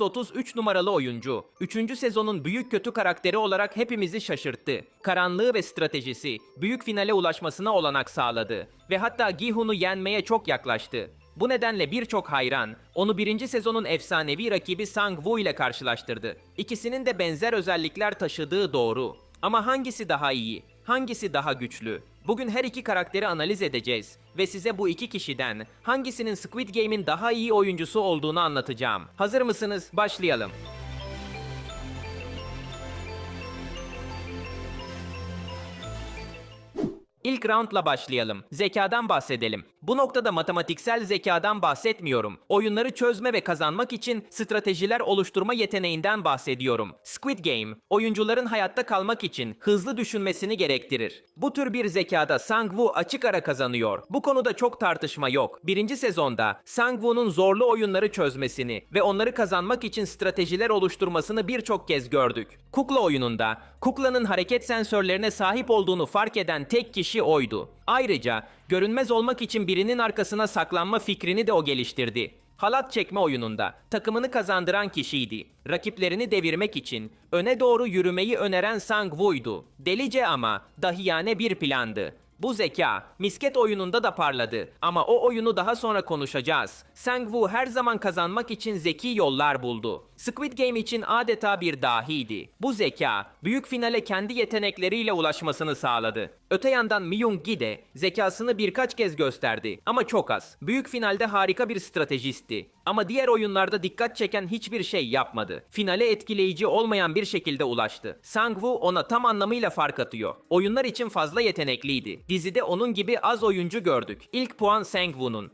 333 numaralı oyuncu, 3. sezonun büyük kötü karakteri olarak hepimizi şaşırttı. Karanlığı ve stratejisi büyük finale ulaşmasına olanak sağladı ve hatta Gihun'u yenmeye çok yaklaştı. Bu nedenle birçok hayran onu birinci sezonun efsanevi rakibi Sang Woo ile karşılaştırdı. İkisinin de benzer özellikler taşıdığı doğru. Ama hangisi daha iyi? Hangisi daha güçlü? Bugün her iki karakteri analiz edeceğiz ve size bu iki kişiden hangisinin Squid Game'in daha iyi oyuncusu olduğunu anlatacağım. Hazır mısınız? Başlayalım. İlk roundla başlayalım. Zekadan bahsedelim. Bu noktada matematiksel zekadan bahsetmiyorum. Oyunları çözme ve kazanmak için stratejiler oluşturma yeteneğinden bahsediyorum. Squid Game, oyuncuların hayatta kalmak için hızlı düşünmesini gerektirir. Bu tür bir zekada Sang-woo açık ara kazanıyor. Bu konuda çok tartışma yok. Birinci sezonda Sang-woo'nun zorlu oyunları çözmesini ve onları kazanmak için stratejiler oluşturmasını birçok kez gördük. Kukla oyununda kuklanın hareket sensörlerine sahip olduğunu fark eden tek kişi oydu. Ayrıca görünmez olmak için birinin arkasına saklanma fikrini de o geliştirdi. Halat çekme oyununda takımını kazandıran kişiydi. Rakiplerini devirmek için öne doğru yürümeyi öneren Sang Woo'ydu. Delice ama dahiyane bir plandı. Bu zeka misket oyununda da parladı ama o oyunu daha sonra konuşacağız. Sang Woo her zaman kazanmak için zeki yollar buldu. Squid Game için adeta bir dahiydi. Bu zeka büyük finale kendi yetenekleriyle ulaşmasını sağladı. Öte yandan Myung Gi de zekasını birkaç kez gösterdi ama çok az. Büyük finalde harika bir stratejisti. Ama diğer oyunlarda dikkat çeken hiçbir şey yapmadı. Finale etkileyici olmayan bir şekilde ulaştı. Sang Woo ona tam anlamıyla fark atıyor. Oyunlar için fazla yetenekliydi. Dizide onun gibi az oyuncu gördük. İlk puan Sang Woo'nun.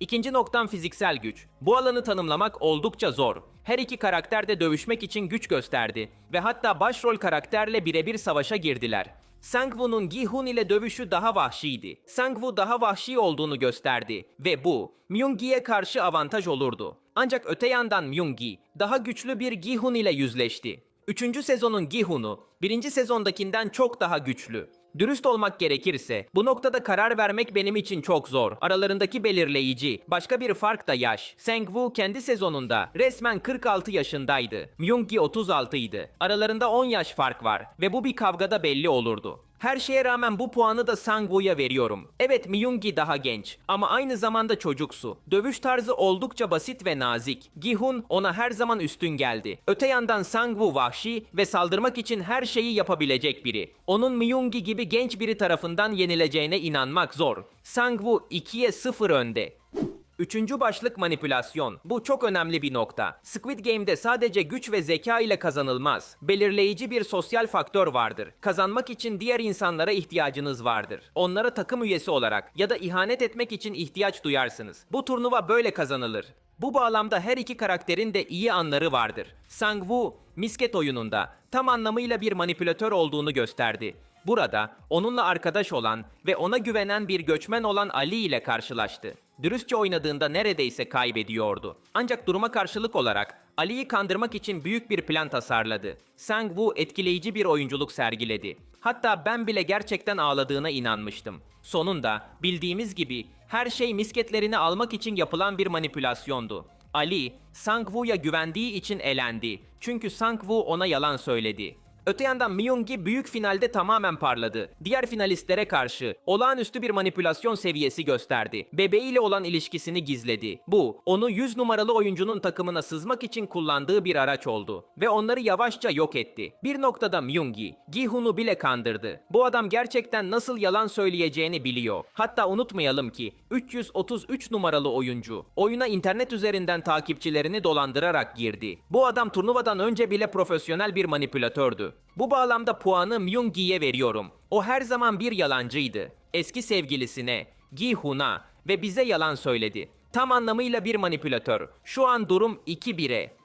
İkinci noktam fiziksel güç. Bu alanı tanımlamak oldukça zor. Her iki karakter de dövüşmek için güç gösterdi ve hatta başrol karakterle birebir savaşa girdiler. Sang-woo'nun Gi-hun ile dövüşü daha vahşiydi. Sang-woo daha vahşi olduğunu gösterdi ve bu Myung-gi'ye karşı avantaj olurdu. Ancak öte yandan Myung-gi daha güçlü bir Gi-hun ile yüzleşti. Üçüncü sezonun Gi-hun'u birinci sezondakinden çok daha güçlü. Dürüst olmak gerekirse bu noktada karar vermek benim için çok zor. Aralarındaki belirleyici başka bir fark da yaş. Sang-woo kendi sezonunda resmen 46 yaşındaydı. Myung-gi 36 idi. Aralarında 10 yaş fark var ve bu bir kavgada belli olurdu. Her şeye rağmen bu puanı da Sang-woo'ya veriyorum. Evet Myung-gi daha genç ama aynı zamanda çocuksu. Dövüş tarzı oldukça basit ve nazik. Gi-hun ona her zaman üstün geldi. Öte yandan Sang-woo vahşi ve saldırmak için her şeyi yapabilecek biri. Onun Myung-gi gibi genç biri tarafından yenileceğine inanmak zor. Sang-woo 2'ye 0 önde. Üçüncü başlık manipülasyon. Bu çok önemli bir nokta. Squid Game'de sadece güç ve zeka ile kazanılmaz. Belirleyici bir sosyal faktör vardır. Kazanmak için diğer insanlara ihtiyacınız vardır. Onlara takım üyesi olarak ya da ihanet etmek için ihtiyaç duyarsınız. Bu turnuva böyle kazanılır. Bu bağlamda her iki karakterin de iyi anları vardır. Sang-woo, misket oyununda tam anlamıyla bir manipülatör olduğunu gösterdi. Burada onunla arkadaş olan ve ona güvenen bir göçmen olan Ali ile karşılaştı. Dürüstçe oynadığında neredeyse kaybediyordu. Ancak duruma karşılık olarak Ali'yi kandırmak için büyük bir plan tasarladı. Sang Woo etkileyici bir oyunculuk sergiledi. Hatta ben bile gerçekten ağladığına inanmıştım. Sonunda bildiğimiz gibi her şey misketlerini almak için yapılan bir manipülasyondu. Ali, Sang Woo'ya güvendiği için elendi. Çünkü Sang Woo ona yalan söyledi. Öte yandan Myung-gi büyük finalde tamamen parladı. Diğer finalistlere karşı olağanüstü bir manipülasyon seviyesi gösterdi. Bebeğiyle olan ilişkisini gizledi. Bu, onu 100 numaralı oyuncunun takımına sızmak için kullandığı bir araç oldu. Ve onları yavaşça yok etti. Bir noktada Myung-gi, Gi-hun'u bile kandırdı. Bu adam gerçekten nasıl yalan söyleyeceğini biliyor. Hatta unutmayalım ki 333 numaralı oyuncu oyuna internet üzerinden takipçilerini dolandırarak girdi. Bu adam turnuvadan önce bile profesyonel bir manipülatördü. Bu bağlamda puanı Myung-gi'ye veriyorum. O her zaman bir yalancıydı. Eski sevgilisine, Gi-hun'a ve bize yalan söyledi. Tam anlamıyla bir manipülatör. Şu an durum 2-1'e.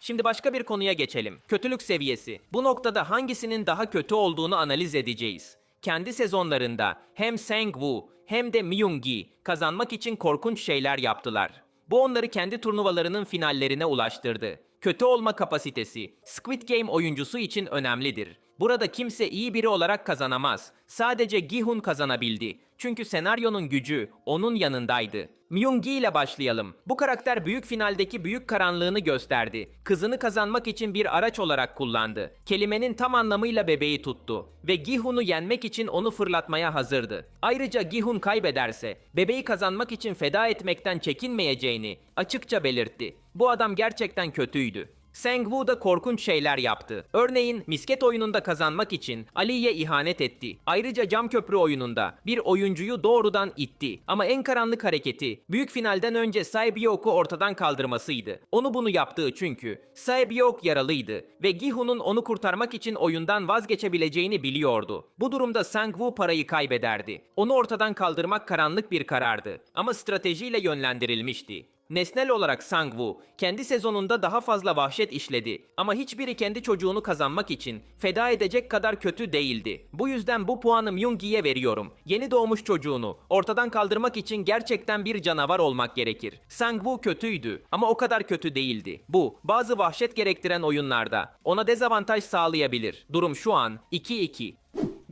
Şimdi başka bir konuya geçelim. Kötülük seviyesi. Bu noktada hangisinin daha kötü olduğunu analiz edeceğiz. Kendi sezonlarında hem Sang-woo hem de Myung-gi kazanmak için korkunç şeyler yaptılar. Bu onları kendi turnuvalarının finallerine ulaştırdı. Kötü olma kapasitesi Squid Game oyuncusu için önemlidir. Burada kimse iyi biri olarak kazanamaz. Sadece Gi-hun kazanabildi. Çünkü senaryonun gücü onun yanındaydı. Myung-gi ile başlayalım. Bu karakter büyük finaldeki büyük karanlığını gösterdi. Kızını kazanmak için bir araç olarak kullandı. Kelimenin tam anlamıyla bebeği tuttu. Ve Gihun'u yenmek için onu fırlatmaya hazırdı. Ayrıca Gihun kaybederse, bebeği kazanmak için feda etmekten çekinmeyeceğini açıkça belirtti. Bu adam gerçekten kötüydü. Sang-woo da korkunç şeyler yaptı. Örneğin misket oyununda kazanmak için Ali'ye ihanet etti. Ayrıca cam köprü oyununda bir oyuncuyu doğrudan itti. Ama en karanlık hareketi büyük finalden önce Saebyok'u ortadan kaldırmasıydı. Onu bunu yaptığı çünkü Saebyok yaralıydı ve Gihun'un onu kurtarmak için oyundan vazgeçebileceğini biliyordu. Bu durumda Sang-woo parayı kaybederdi. Onu ortadan kaldırmak karanlık bir karardı ama stratejiyle yönlendirilmişti. Nesnel olarak Sang-woo kendi sezonunda daha fazla vahşet işledi ama hiçbiri kendi çocuğunu kazanmak için feda edecek kadar kötü değildi. Bu yüzden bu puanı Myung-gi'ye veriyorum. Yeni doğmuş çocuğunu ortadan kaldırmak için gerçekten bir canavar olmak gerekir. Sang-woo kötüydü ama o kadar kötü değildi. Bu bazı vahşet gerektiren oyunlarda ona dezavantaj sağlayabilir. Durum şu an 2-2.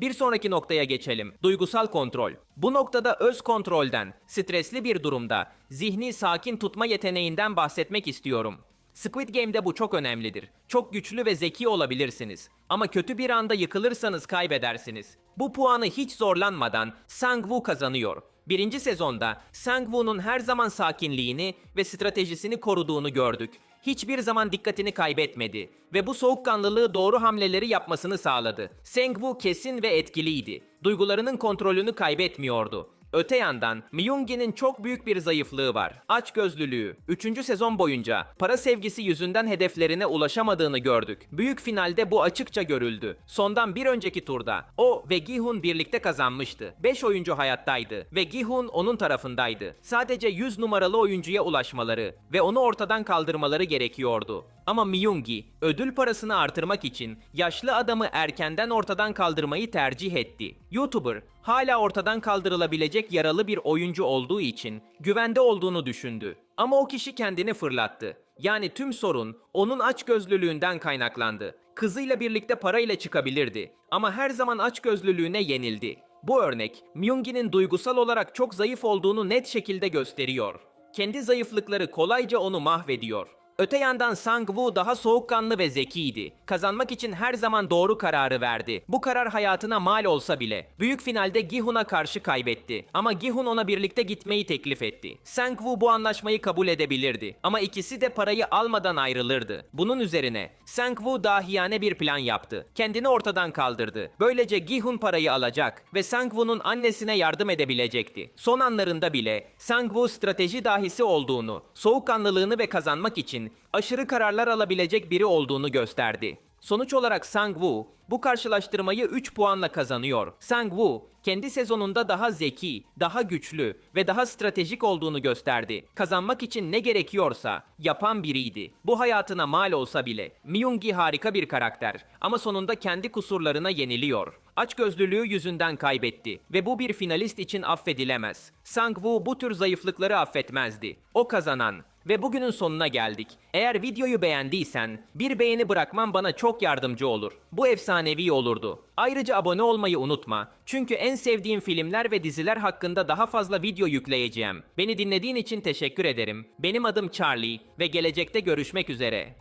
Bir sonraki noktaya geçelim. Duygusal kontrol. Bu noktada öz kontrolden, stresli bir durumda zihni sakin tutma yeteneğinden bahsetmek istiyorum. Squid Game'de bu çok önemlidir. Çok güçlü ve zeki olabilirsiniz. Ama kötü bir anda yıkılırsanız kaybedersiniz. Bu puanı hiç zorlanmadan Sang-woo kazanıyor. Birinci sezonda Sang-woo'nun her zaman sakinliğini ve stratejisini koruduğunu gördük. Hiçbir zaman dikkatini kaybetmedi ve bu soğukkanlılığı doğru hamleleri yapmasını sağladı. Sang-woo kesin ve etkiliydi. Duygularının kontrolünü kaybetmiyordu. Öte yandan Myung-gi'nin çok büyük bir zayıflığı var. Açgözlülüğü. 3. sezon boyunca para sevgisi yüzünden hedeflerine ulaşamadığını gördük. Büyük finalde bu açıkça görüldü. Sondan bir önceki turda o ve Gihun birlikte kazanmıştı. 5 oyuncu hayattaydı ve Gihun onun tarafındaydı. Sadece 100 numaralı oyuncuya ulaşmaları ve onu ortadan kaldırmaları gerekiyordu. Ama Myung-gi ödül parasını artırmak için yaşlı adamı erkenden ortadan kaldırmayı tercih etti. YouTuber hala ortadan kaldırılabilecek yaralı bir oyuncu olduğu için güvende olduğunu düşündü. Ama o kişi kendini fırlattı. Yani tüm sorun onun açgözlülüğünden kaynaklandı. Kızıyla birlikte parayla çıkabilirdi ama her zaman açgözlülüğüne yenildi. Bu örnek Myung-gi'nin duygusal olarak çok zayıf olduğunu net şekilde gösteriyor. Kendi zayıflıkları kolayca onu mahvediyor. Öte yandan Sang-woo daha soğukkanlı ve zekiydi. Kazanmak için her zaman doğru kararı verdi. Bu karar hayatına mal olsa bile. Büyük finalde Gihun'a karşı kaybetti. Ama Gihun ona birlikte gitmeyi teklif etti. Sang-woo bu anlaşmayı kabul edebilirdi. Ama ikisi de parayı almadan ayrılırdı. Bunun üzerine Sang-woo dahiyane bir plan yaptı. Kendini ortadan kaldırdı. Böylece Gihun parayı alacak ve Sang-woo'nun annesine yardım edebilecekti. Son anlarında bile Sang-woo strateji dahisi olduğunu, soğukkanlılığını ve kazanmak için aşırı kararlar alabilecek biri olduğunu gösterdi. Sonuç olarak Sang-woo bu karşılaştırmayı 3 puanla kazanıyor. Sang-woo kendi sezonunda daha zeki, daha güçlü ve daha stratejik olduğunu gösterdi. Kazanmak için ne gerekiyorsa yapan biriydi. Bu hayatına mal olsa bile. Myung-gi harika bir karakter ama sonunda kendi kusurlarına yeniliyor. Açgözlülüğü yüzünden kaybetti ve bu bir finalist için affedilemez. Sang-woo bu tür zayıflıkları affetmezdi. O kazanan ve bugünün sonuna geldik. Eğer videoyu beğendiysen bir beğeni bırakman bana çok yardımcı olur. Bu efsanevi olurdu. Ayrıca abone olmayı unutma. Çünkü en sevdiğim filmler ve diziler hakkında daha fazla video yükleyeceğim. Beni dinlediğin için teşekkür ederim. Benim adım Charlie ve gelecekte görüşmek üzere.